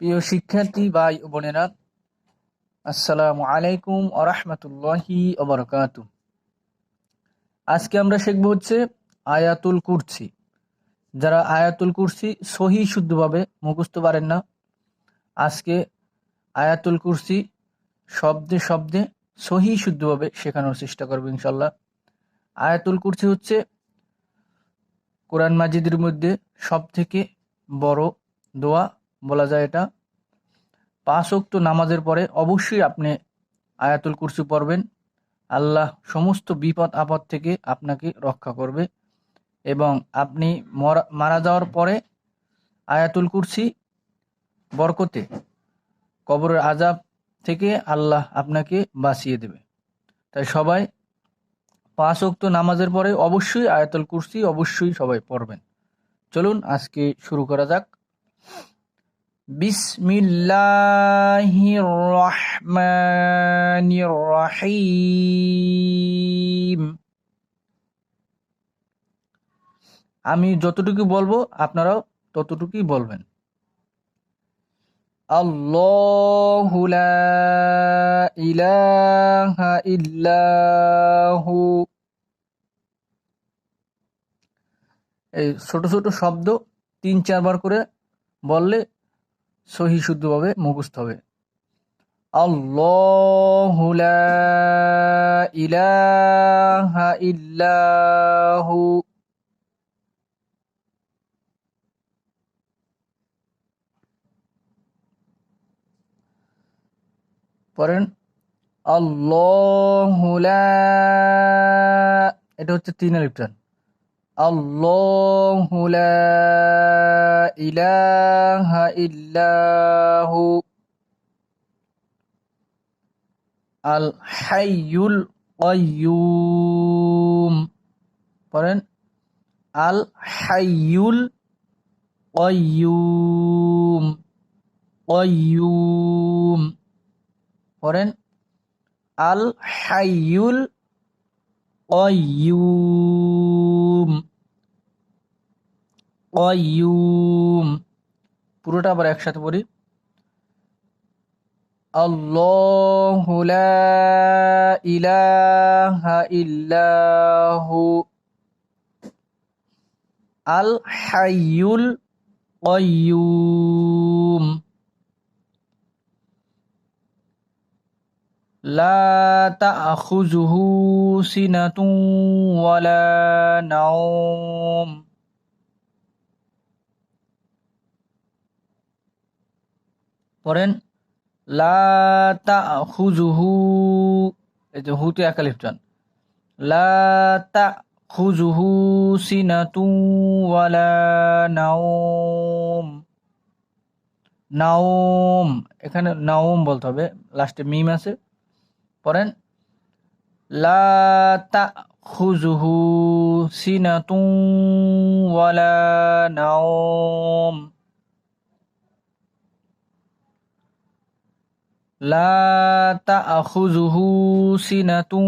প্রিয় শিক্ষার্থী, ভাই ও বোনেরা, আসসালামু আলাইকুম আরহামতুল্লাহি ওবরকাত আজকে আমরা শিখব হচ্ছে আয়াতুল কুরসি। যারা আয়াতুল কুরসি সহি শুদ্ধভাবে মুখস্থ পারেন না, আজকে আয়াতুল কুরসি শব্দে শব্দে সহি শুদ্ধভাবে শেখানোর চেষ্টা করব ইনশাল্লাহ আয়াতুল কুরসি হচ্ছে কোরআন মাজিদের মধ্যে সব থেকে বড় দোয়া বলা যায় এটা। পাঁচ অক্ত নামাজের পরে অবশ্যই আপনি আয়াতুল কুরসি পড়বেন। আল্লাহ সমস্ত বিপদ আপদ থেকে আপনাকে রক্ষা করবে এবং আপনি মারা যাওয়ার পরে আয়াতুল কুরসি বরকতে কবরের আজাব থেকে আল্লাহ আপনাকে বাঁচিয়ে দেবে। তাই সবাই পাঁচ অক্ত নামাজের পরে অবশ্যই আয়াতুল কুরসি অবশ্যই সবাই পড়বেন। চলুন আজকে শুরু করা যাক। বিসমিল্লাহির রহমানির রহিম আমি যতটুকু বলব, আপনারাও ততটুকুই বলবেন। আল্লাহু লা ইলাহা ইল্লাহু। এই ছোট ছোট শব্দ তিন চারবার করে বললে সহি শুদ্ধভাবে মুখস্থ হবে। আল্লাহু লা ইলাহা ইল্লাহু। পড়েন, আল্লাহু লা, এটা হচ্ছে তিন আলিফ টান আল্লাহু লা ইলাহা ইল্লাহু আল হাইয়ুল কাইয়ুম পড়েন আল হাইয়ুল কাইয়ুম কাইয়ুম পড়েন আল হাইয়ুল কাইয়ুম কাইয়ুম পুরোটা আবার একসাথে পড়ি আল্লাহু লা ইলাহা ইল্লাহু আল হাইয়ুল কাইয়ুম لا تأخذه سنة ولا نوم পড়েন, লা তাখুজুহু এই যে হুতে একালিফ টান লা তাখুজুহু সিনাতু ওয়ালা নাওম নাওম, এখানে নাওম বলতে হবে, লাস্টে মিম আছে, পড়েন, লা তাখুজুহু সিনাতু ওয়ালা নাওম লা তাখুজুহু সিনাতু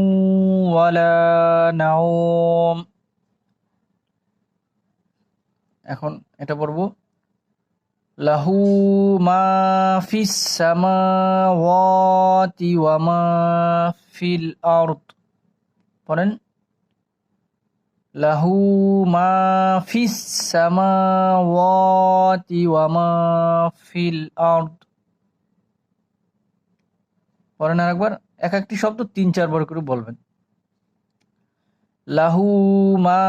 ওয়ালা নাওম। এখন এটা পড়ব। লাহু মা ফিস সামাওয়াতি ওয়া মা ফিল আরদ। পড়েন। লাহু মা ফিস সামাওয়াতি ওয়া মা ফিল আরদ। পড়েন আরেকবার, এক একটি শব্দ তিন চারবার করে বলবেন। লাহু মা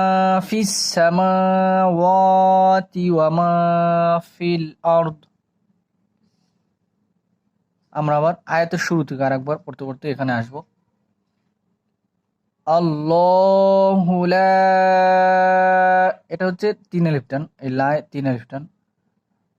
ফিল আমরা আবার আয়াতের শুরু থেকে আরেকবার পড়তে পড়তে এখানে আসব। আল্লাহু এটা হচ্ছে তিন আলিফটান এই লা তিন আলিফটান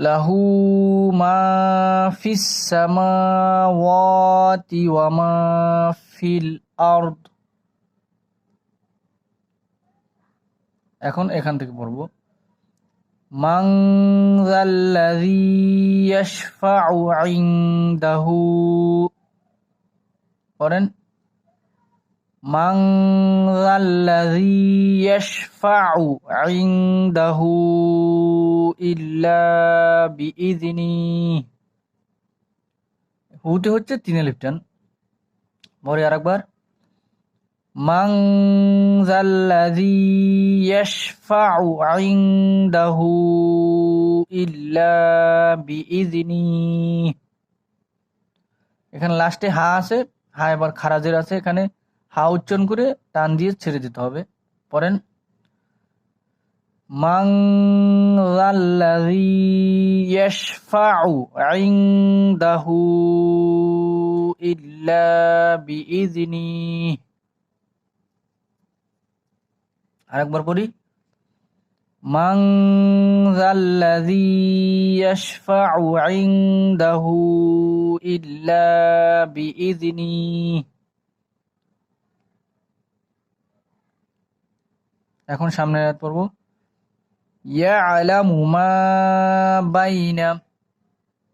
লাহু মা ফিস সামাওয়াতি ওয়া মা ফিল আরদ এখন এখান থেকে পড়ব। মান যাল্লাযী ইয়াশফাউ ইনদাহু। পড়েন মান যাল্লাযী ইয়াশফাউ ইনদাহু ইল্লা বিইذনিহি হুতে হচ্ছে তিনে লিপটান পরে আরেকবার। মান যাল্লাযী ইয়াশফাউ ইনদাহু ইল্লা বিইذনিহি এখানে লাস্টে হা আছে, হা এবার খারাজের আছে এখানে। হা উচ্চারণ করে টান দিয়ে ছেড়ে দিতে হবে। ইল্লা বিইذনিহি আরেকবার পড়ি। মান যাল্লাযী ইয়াশফাউ ইনদাহু ইল্লা বিইذনিহি এখন সামনের আয়াত পড়ব। ইয়ালামু মা বাইনা।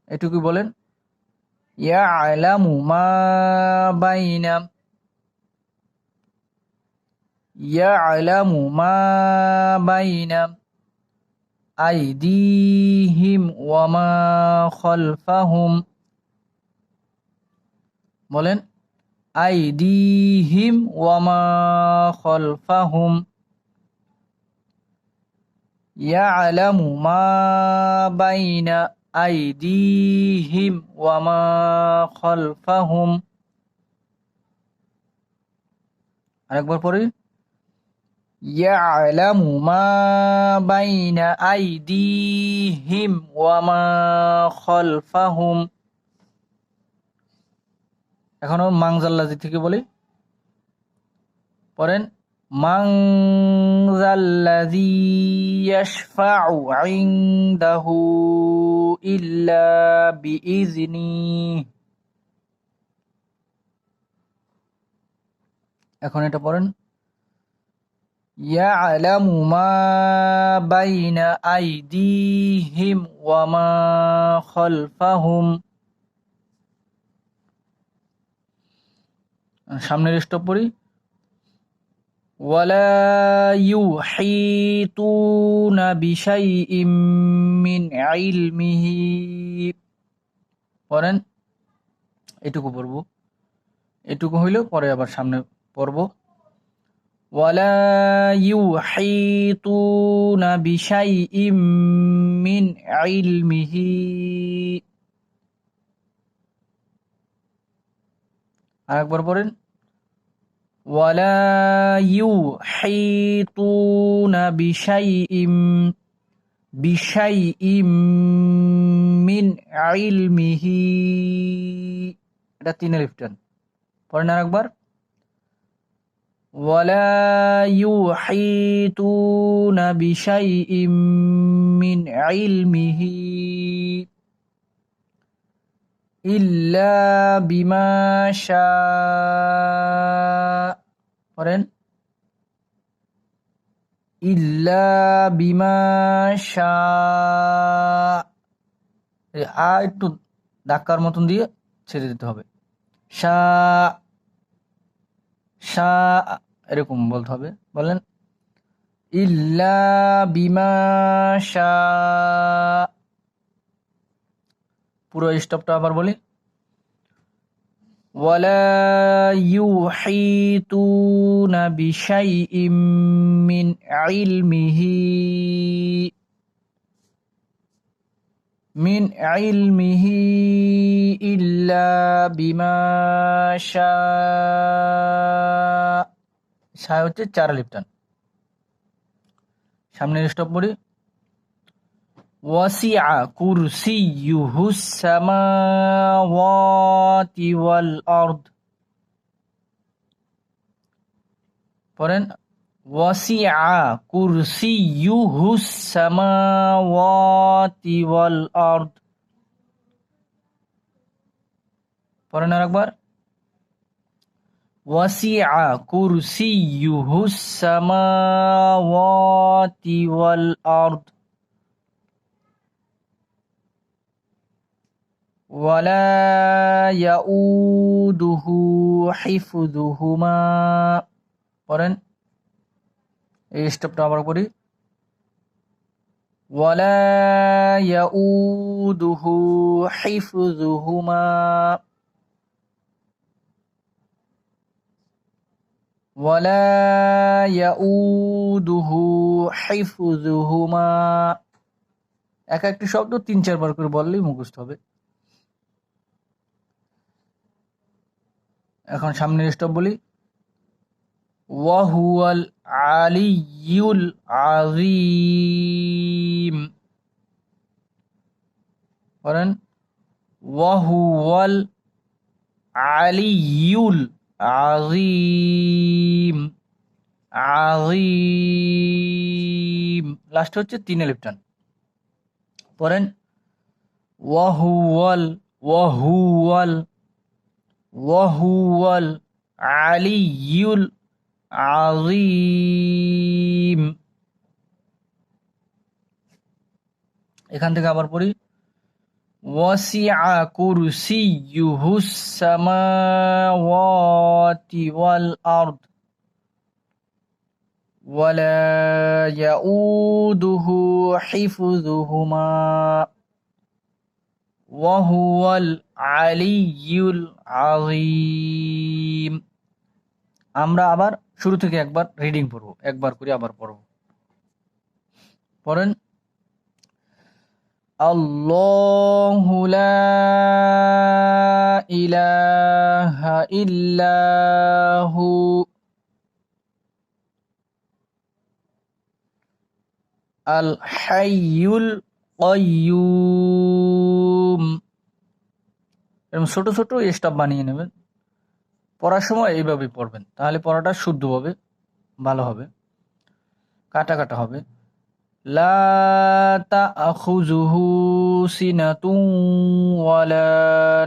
এটুকু বলেন। ইয়ালামু মা বাইনা। ইয়ালামু মা বাইনা। আইদিহিম ওয়া মা খালফাহুম। বলেন। আইদিহিম ওয়া মা খালফাহুম। মা বাইনা আইদিহিম ওয়া মা খালফাহুম আরেকবার ইয়ালামু মা বাইনা আইদিহিম ওয়া মা খালফাহুম এখনও মাংজাল্লাজি থেকে বলি। পড়েন মান যাল্লাযী ইয়াশফাউ ইনদাহু ইল্লা বিইذনিহি এখন এটা পড়েন। মা বাইনা আইদিহিম ওয়া মা খালফাহুম। সামনের স্টপ পড়ি। ولا يحيطون بشيء من علمه পড়েন এটুকু পড়ব এটুকু হইল পরে আবার সামনে পড়ব ولا يحيطون بشيء من علمه আরেকবার পড়েন ولا يحيطون بشيء بشيء من علمه এটা তিনের লিফটান পড়েন আর একবার ولا يحيطون بشيء من علمه ইল্লা বিমা পড়েন। ইল্লা বিমা আ একটু ধাক্কার মতন দিয়ে ছেড়ে দিতে হবে। সা এরকম বলতে হবে। বলেন, ইল্লা বিমা পুরো স্টপটা আবার বলি। ولا يحيطون بشيء من علمه من علمه إلا بما شاء শাহ হচ্ছে চার লিপটান সামনের স্টপ পড়ি ওয়াসিআ কুরসিয়ুহুস সামাওয়াতি ওয়াল আরদ পড়েন ওয়াসিআ কুরসিয়ুহুস সামাওয়াতি ওয়াল আরদ পড়েন আরেকবার. ওয়াসিআ কুরসিয়ুহুস সামাওয়াতি ওয়াল ولا يؤوده حفظهما পড়েন এই স্টেপটা আবার করি ولا يؤوده حفظهما ولا يؤوده حفظهما এক একটি শব্দ তিন চারবার করে বললেই মুখস্থ হবে এখন সামনের স্টপ বলি। ওয়াহুয়াল আলিয়ুল আজিম বলেন ওয়াহুয়াল আলিয়ুল আজিম আজিম লাস্ট হচ্ছে তিন লিপটান পড়েন, ওয়াহুয়াল ওয়াহুয়াল ওয়াহুয়াল আলিয়ুল আজিম এখান থেকে আবার পড়ি ওয়াসিআ কুরসিয়ুহুস সামাওয়াতি ওয়াল আরদ ولا يؤوده حفظهما ওয়াহুয়াল আমরা আবার শুরু থেকে একবার রিডিং পড়ব, একবার করে আবার পড়ব। পড়েন, আল্লাহু লা ইলাহা আল হাইয়ুল কাইয়ুম এরকম ছোট ছোট স্টাফ বানিয়ে নেবেন। পড়ার সময় এইভাবেই পড়বেন। তাহলে পড়াটা শুদ্ধভাবে ভালো হবে, কাটা কাটা হবে। লা তাখুযুহু সিনাতুন ওয়ালা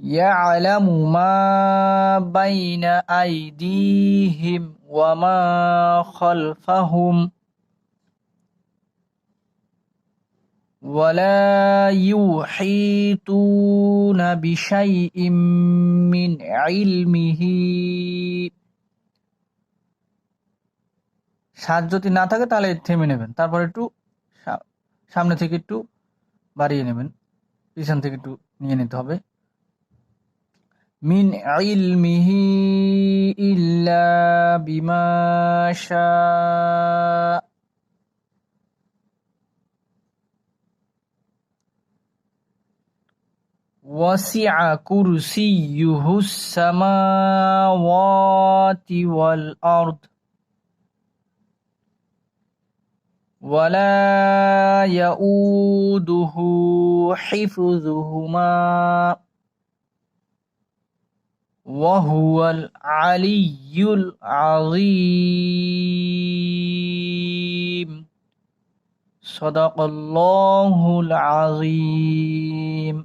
يعلم ما بين أيديهم وما خلفهم ولا يحيطون بشيء من علمه সাজ যদি না থাকে তাহলে থেমে নেবেন তারপর একটু সামনে থেকে একটু বাড়িয়ে নেবেন পিছন থেকে একটু নিয়ে নিতে হবে من علمه إلا بما شاء. وسع كرسيه السماوات والأرض. ولا يؤوده حفظهما. وهو العلي العظيم صدق الله العظيم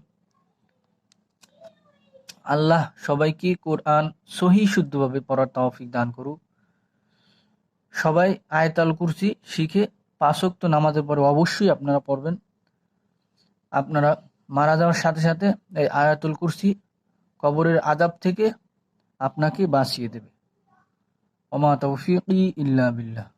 আল্লাহ সবাইকে কোরআন সহি শুদ্ধভাবে পড়ার তৌফিক দান করুক সবাই আয়তাল কুরসি শিখে পাঁচক্ত নামাজের পরে অবশ্যই আপনারা পড়বেন আপনারা মারা যাওয়ার সাথে সাথে এই আয়াতুল কুরসি কবরের আদাব থেকে আপনাকে বাঁচিয়ে দেবে। অমা তৌফিক ইল্লা বিল্লাহ।